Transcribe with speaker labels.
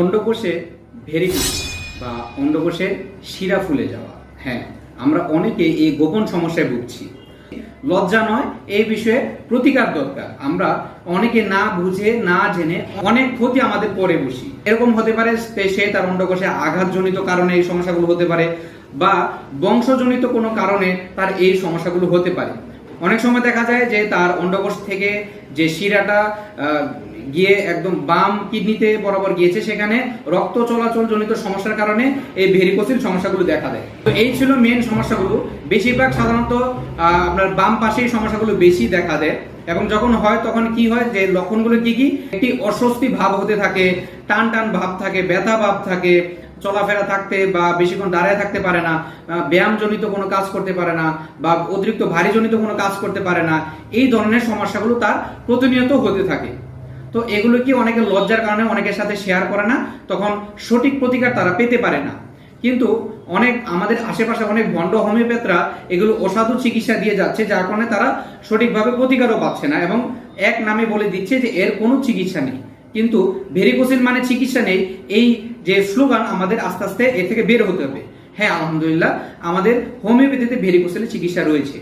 Speaker 1: অন্ডকোষে ভেরিকুস বা অন্ডকোষে শিরা ফুলে যাওয়া। হ্যাঁ আমরা অনেকে এই গোপন সমস্যায় ভুগছি। লজ্জা নয়, এই বিষয়ে প্রতিকার দরকার। আমরা অনেকে না বুঝে, না জেনে অনেক ক্ষতি আমাদের পরে বসি। এরকম হতে পারে সে তার অন্ডকোষে আঘাতজনিত কারণে এই সমস্যাগুলো হতে পারে বা বংশজনিত কোনো কারণে তার এই সমস্যাগুলো হতে পারে। অনেক সময় দেখা যায় যে তার অন্ডকোষ থেকে যে শিরাটা গিয়ে একদম বাম কিডনিতে বরাবর গিয়েছে, সেখানে রক্ত চলাচল জনিত সমস্যার কারণে এই ভেরিকোসিল সমস্যাগুলো দেখা দেয়। তো এই ছিল মেন সমস্যাগুলো। বেশিরভাগ সাধারণত আপনার বাম পাশে এই সমস্যাগুলো বেশি দেখা দেয়। এবং যখন হয়, তখন কি হয় যে লক্ষণগুলো কি কি? একটি অস্বস্তি ভাব হতে থাকে টান টান ভাব থাকে, ব্যথা ভাব থাকে চলাফেরা থাকতে বা বেশিক্ষণ দাঁড়ায় থাকতে পারে না ব্যায়ামজনিত কোনো কাজ করতে পারে না বা অতিরিক্ত ভারীজনিত কোনো কাজ করতে পারে না, এই ধরনের সমস্যাগুলো তার প্রতিনিয়ত হতে থাকে। তো এগুলো কি অনেকে লজ্জার কারণে অনেকের সাথে শেয়ার করে না? তখন সঠিক প্রতিকার তারা পেতে পারে না। কিন্তু অনেক আমাদের আশেপাশে অনেক ভণ্ড হোমিওপ্যাথরা এগুলো অসাধু চিকিৎসা দিয়ে যাচ্ছে, যার কারণে তারা সঠিকভাবে প্রতিকারও পাচ্ছে না এবং এক নামে বলে দিচ্ছে যে এর কোনো চিকিৎসা নেই। কিন্তু ভেরিকোসিল মানে চিকিৎসা নেই। এই যে স্লোগান আমাদের আস্তে আস্তে এ থেকে বের হতে হবে। হ্যাঁ আলহামদুলিল্লাহ, আমাদের হোমিওপ্যাথিতে ভেরিকোসিলের চিকিৎসা রয়েছে।